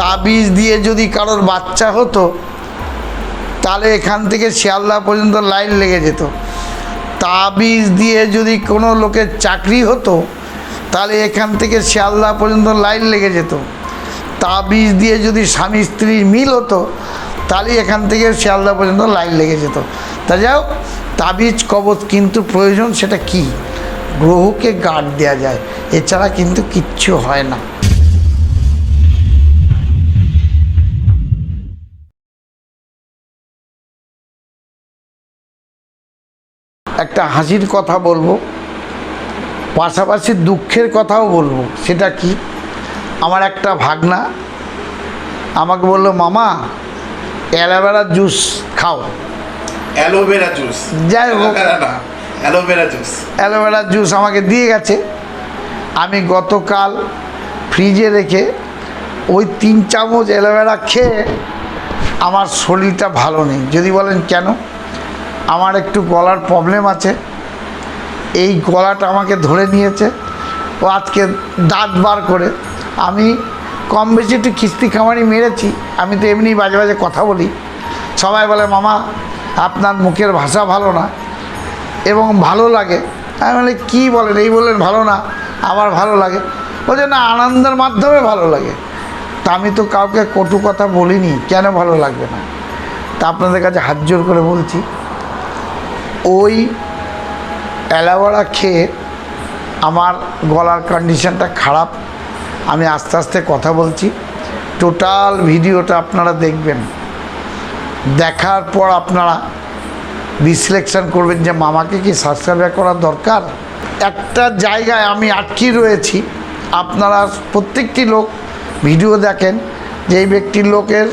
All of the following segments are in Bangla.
তাবিজ দিয়ে যদি কারোর বাচ্চা হতো, তাহলে এখান থেকে শিয়ালদা পর্যন্ত লাইন লেগে যেত। তাবিজ দিয়ে যদি কোনো লোকের চাকরি হতো, তাহলে এখান থেকে শিয়ালদা পর্যন্ত লাইন লেগে যেত। তাবিজ দিয়ে যদি স্বামী স্ত্রীর মিল হতো, তাহলে এখান থেকে শিয়ালদা পর্যন্ত লাইন লেগে যেত। তা হোক, তাবিজ কবচ কিন্তু প্রয়োজন, সেটা কি? গ্রহকে গার্ড দেওয়া যায়, এছাড়া কিন্তু কিচ্ছু হয় না। একটা হাসির কথা বলব পাশাপাশি দুঃখের কথাও বলব। সেটা কি? আমার একটা ভাগনা আমাকে বলল মামা অ্যালোভেরা জুস খাও। Aloe vera juice? যাই হোক। Aloe vera juice. অ্যালোভেরা জুস আমাকে দিয়ে গেছে। আমি গতকাল ফ্রিজে রেখে ওই তিন চামচ অ্যালোভেরা খেয়ে আমার শরীরটা ভালো নেই। যদি বলেন কেন? আমার একটু গলার প্রবলেম আছে। এই গলাটা আমাকে ধরে নিয়েছে। ও আজকে দাঁত বার করে। আমি কম বেশি একটু খিস্তি খামারি মেরেছি। আমি তো এমনি বাজে বাজে কথা বলি। সবাই বলে, মামা, আপনার মুখের ভাষা ভালো না এবং ভালো লাগে। আমি বলে, কী বলেন? এই বললেন ভালো না, আমার ভালো লাগে। বলছে না, আনন্দের মাধ্যমে ভালো লাগে। তা আমি তো কাউকে কটু কথা বলিনি, কেন ভালো লাগবে না? তা আপনাদের কাছে হাত জোর করে বলছি। ওই অ্যালোভেরা খেয়ে আমার গলার কন্ডিশনটা খারাপ। আমি আস্তে আস্তে কথা বলছি। টোটাল ভিডিওটা আপনারা দেখবেন। দেখার পর আপনারা বিশ্লেষণ করবেন যে মামাকে কি সাবস্ক্রাইব করা দরকার? একটা জায়গায় আমি আটকে রয়েছি। আপনারা প্রত্যেকটি লোক ভিডিও দেখেন যে এই ব্যক্তির লোকের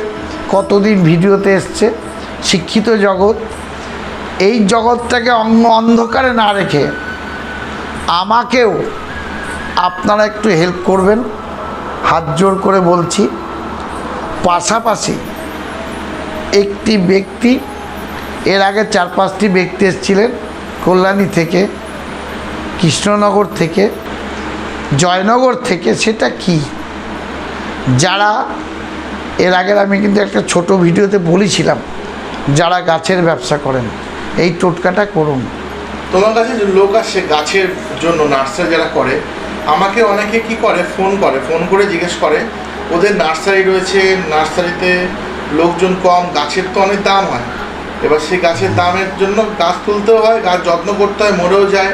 কতদিন ভিডিওতে এসছে। শিক্ষিত জগৎ এই জগৎটাকে অঙ্গ অন্ধকারে না রেখে আমাকেও আপনারা একটু হেল্প করবেন। হাত জোর করে বলছি, পাশাপাশি একটি ব্যক্তি, এর আগে চার পাঁচটি ব্যক্তি এসেছিলেন, কল্যাণী থেকে, কৃষ্ণনগর থেকে, জয়নগর থেকে, সেটা কি? যারা, এর আগের আমি কিন্তু একটা ছোট ভিডিওতে বলেছিলাম, যারা গাছের ব্যবসা করেন। এই টোটকাটা করুন। তোমার কাছে যে লোক আসে গাছের জন্য নার্সারি যারা করে আমাকে অনেকে কি করে? ফোন করে ফোন করে জিজ্ঞেস করে। ওদের নার্সারি রয়েছে নার্সারিতে লোকজন কম গাছের তো অনেক দাম হয়। এবার সেই গাছের দামের জন্য গাছ তুলতেও হয় গাছ যত্ন করতে হয় মরেও যায়।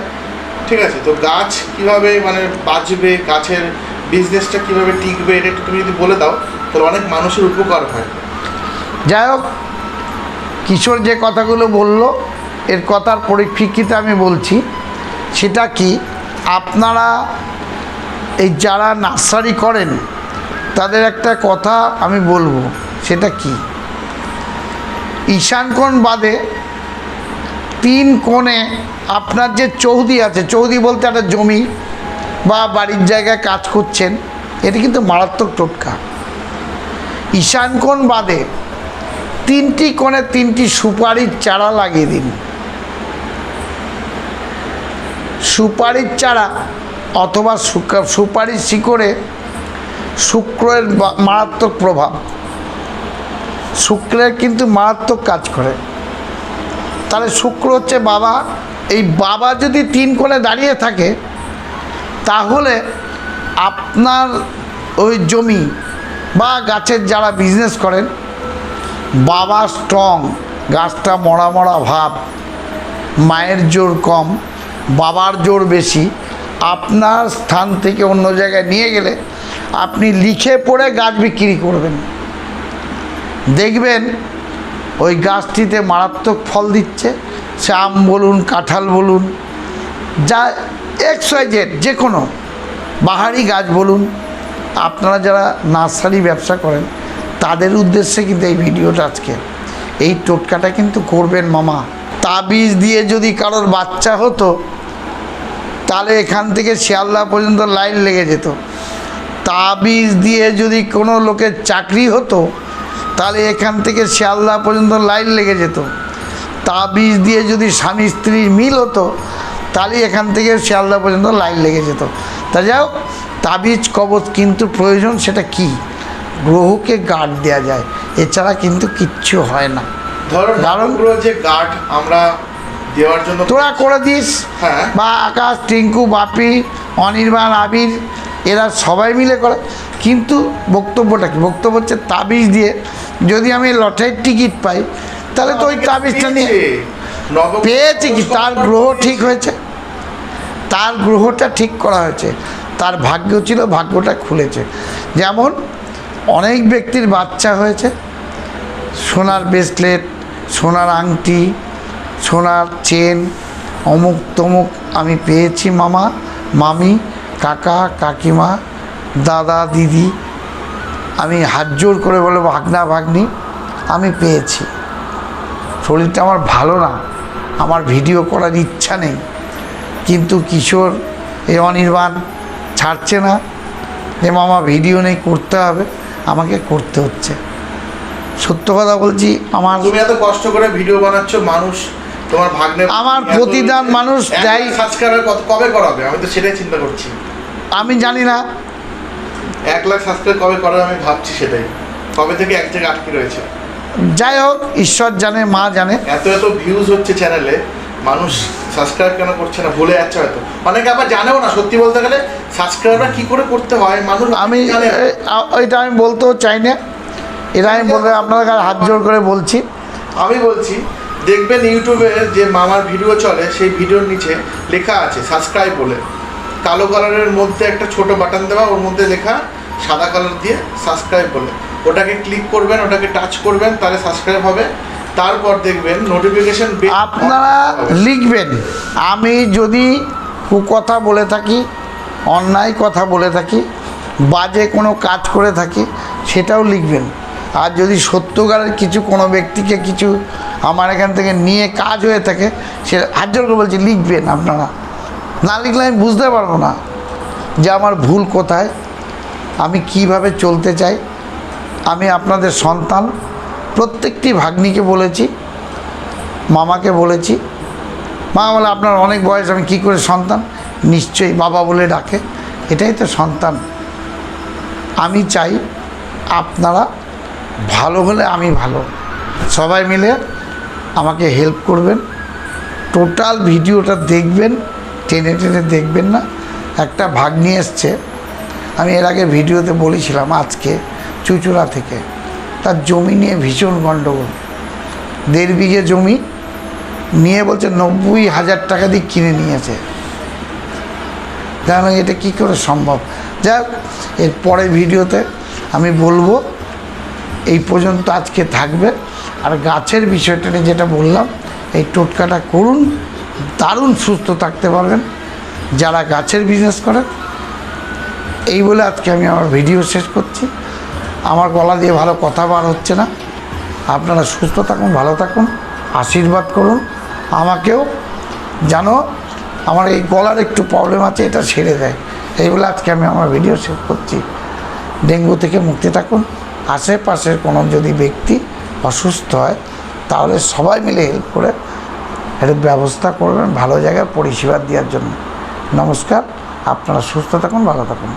ঠিক আছে তো গাছ কীভাবে মানে বাঁচবে গাছের বিজনেসটা কীভাবে টিকবে এটা একটু তুমি যদি বলে দাও তাহলে অনেক মানুষের উপকার হয়। যাই হোক কিশোর যে কথাগুলো বলল, এর কথার পরিপ্রেক্ষিতে আমি বলছি, সেটা কি? আপনারা এই যারা নার্সারি করেন, তাদের একটা কথা আমি বলব, সেটা কি? ঈশান কোণ বাদে তিন কোণে আপনার যে চৌদি আছে, চৌদি বলতে একটা জমি বা বাড়ির জায়গায় কাজ করছেন, এটি কিন্তু মারাত্মক টোটকা। ঈশান কোণ বাদে তিনটি কোণে তিনটি সুপারির চারা লাগিয়ে দিন। সুপারির চারা অথবা সুপারির শিকড়ে শুক্রের মারাত্মক প্রভাব। শুক্রের কিন্তু মারাত্মক কাজ করে। তাহলে শুক্র হচ্ছে বাবা। এই বাবা যদি তিন কোণে দাঁড়িয়ে থাকে, তাহলে আপনার ওই জমি বা গাছের যারা বিজনেস করেন বাবা স্ট্রং গাছটা মরা মরা ভাব, মায়ের জোর কম, বাবার জোর বেশি, আপনার স্থান থেকে অন্য জায়গায় নিয়ে গেলে আপনি লিখে পড়ে গাছ বিক্রি করবেন। দেখবেন ওই গাছটিতে মারাত্মক ফল দিচ্ছে সে আম বলুন, কাঁঠাল বলুন, যা এক্স ওয়াই জেড যে কোনো বাহারি গাছ বলুন, আপনারা যারা নার্সারি ব্যবসা করেন তাদের উদ্দেশ্যে কিন্তু এই ভিডিওটা আজকে। এই টোটকাটা কিন্তু করবেন মামা। তাবিজ দিয়ে যদি কারোর বাচ্চা হতো, তাহলে এখান থেকে শিয়ালদা পর্যন্ত লাইন লেগে যেত। তাবিজ দিয়ে যদি কোনো লোকের চাকরি হতো, তাহলে এখান থেকে শিয়ালদা পর্যন্ত লাইন লেগে যেত। তাবিজ দিয়ে যদি স্বামী স্ত্রীর মিল হতো, তাহলে এখান থেকে শিয়ালদা পর্যন্ত লাইন লেগে যেত। তা যাই হোক, তাবিজ কবচ কিন্তু প্রয়োজন, সেটা কি? গ্রহকে গার্ড দেওয়া যায়। এছাড়া কিন্তু কিচ্ছু হয় না। কারণ- যে গার্ড আমরা দেওয়ার জন্য তোরা করে দিস। হ্যাঁ। বা আকাশ টিঙ্কু বাপি অনির্বাণ আবির এরা সবাই মিলে করে। কিন্তু বক্তব্যটা কি? বক্তব্য হচ্ছে তাবিজ দিয়ে যদি আমি লটারির টিকিট পাই তাহলে তো ওই তাবিজটা নিয়ে। পেয়েছে। কি? তার গ্রহ ঠিক হয়েছে। তার গ্রহটা ঠিক করা হয়েছে। তার ভাগ্য ছিল ভাগ্যটা খুলেছে। যেমন অনেক ব্যক্তির বাচ্চা হয়েছে। সোনার ব্রেসলেট সোনার আংটি, সোনার চেন অমুক তমুক আমি পেয়েছি মামা, মামি, কাকা, কাকিমা, দাদা, দিদি। আমি হাত জোর করে বলে ভাগনা, ভাগ্নি, আমি পেয়েছি। শরীরটা আমার ভালো না, আমার ভিডিও করার ইচ্ছা নেই। কিন্তু কিশোর, এ অনির্বাণ, ছাড়ছে না। যে মামা ভিডিও নেই, করতে হবে। আমাকে করতে হচ্ছে। সত্য কথা বলছি আমার তুমি এত কষ্ট করে ভিডিও বানাচ্ছ মানুষ তোমার ভাগ্নে আমার প্রতিদান মানুষ দেয়। সাবস্ক্রাইবার কত কবে করাবে? আমি তো সেটাই চিন্তা করছি। আমি জানি না। এক লাখ সাবস্ক্রাইব কবে করাবে আমি ভাবছি সেটাই। কবে থেকে এক জায়গায় আটকে রয়েছে? যাই হোক ঈশ্বর জানে মা জানে। এত এত ভিউজ হচ্ছে চ্যানেলে মানুষ সাবস্ক্রাইব কেন করছে না ভুলে যাচ্ছে হয়তো। অনেকে আবার জানেও না সত্যি বলতে গেলে সাবস্ক্রাইবটা কি করে করতে হয়? মানুষ আমি জানে না। এ, আ- ওইটা আমি বলতেও চাই না। এটা আমি বলতে আপনার কাছে হাত জোর করে বলছি। আমি বলছি দেখবেন ইউটিউবে যে মামার ভিডিও চলে সেই ভিডিওর নিচে লেখা আছে সাবস্ক্রাইব বলে। কালো কালারের মধ্যে একটা ছোট বাটন দেওয়া ওর মধ্যে লেখা সাদা কালার দিয়ে সাবস্ক্রাইব বলে। ওটাকে ক্লিক করবেন ওটাকে টাচ করবেন তাহলে সাবস্ক্রাইব হবে। তারপর দেখবেন নোটিফিকেশন আপনারা লিখবেন। আমি যদি কুকথা বলে থাকি, অন্যায় কথা বলে থাকি, বাজে কোনো কাজ করে থাকি, সেটাও লিখবেন। আর যদি সত্যকারের কিছু কোনো ব্যক্তিকে কিছু আমার এখান থেকে নিয়ে কাজ হয়ে থাকে, সে হাত করে বলছি, লিখবেন আপনারা। না লিখলে আমি বুঝতে পারব না যে আমার ভুল কোথায়, আমি কীভাবে চলতে চাই। আমি আপনাদের সন্তান প্রত্যেকটি ভাগ্নিকে বলেছি, মামাকে বলেছি। মা বলে, আপনার অনেক বয়স, আমি কি করে সন্তান? নিশ্চয়ই বাবা বলে ডাকে। এটাই তো সন্তান। আমি চাই আপনারা ভালো হলে আমি ভালো। সবাই মিলে আমাকে হেল্প করবেন। টোটাল ভিডিওটা দেখবেন, টেনে টেনে দেখবেন না। একটা ভাগ নিয়ে এসছে, আমি এর আগে ভিডিওতে বলেছিলাম আজকে চুচুড়া থেকে। তার জমি নিয়ে ভীষণ গণ্ডগোল। দেড় বিঘে জমি নিয়ে বলছে নব্বই হাজার টাকা দিয়ে কিনে নিয়েছে। জানো এটা কি করে সম্ভব? যাক, এর পরে ভিডিওতে আমি বলব, এই পর্যন্ত আজকে থাকবে। আর গাছের বিষয়টা নিয়ে যেটা বললাম, এই টোটকাটা করুন, দারুণ সুস্থ থাকতে পারবেন। যারা গাছের বিজনেস করেন, এই বলে আজকে আমি আমার ভিডিও শেষ করছি। আমার গলা দিয়ে ভালো কথা বার হচ্ছে না। আপনারা সুস্থ থাকুন, ভালো থাকুন, আশীর্বাদ করুন। আমাকেও জানো আমার এই গলার একটু প্রবলেম আছে, এটা ছেড়ে দেয়। এই বলে আজকে আমি আমার ভিডিও শেষ করছি। ডেঙ্গু থেকে মুক্তি থাকুন। আশেপাশের কোনো যদি ব্যক্তি অসুস্থ হয়, তাহলে সবাই মিলে হেল্প করে একটা ব্যবস্থা করবেন, ভালো জায়গায় পরিষেবা দেওয়ার জন্য। নমস্কার, আপনারা সুস্থ থাকুন, ভালো থাকুন।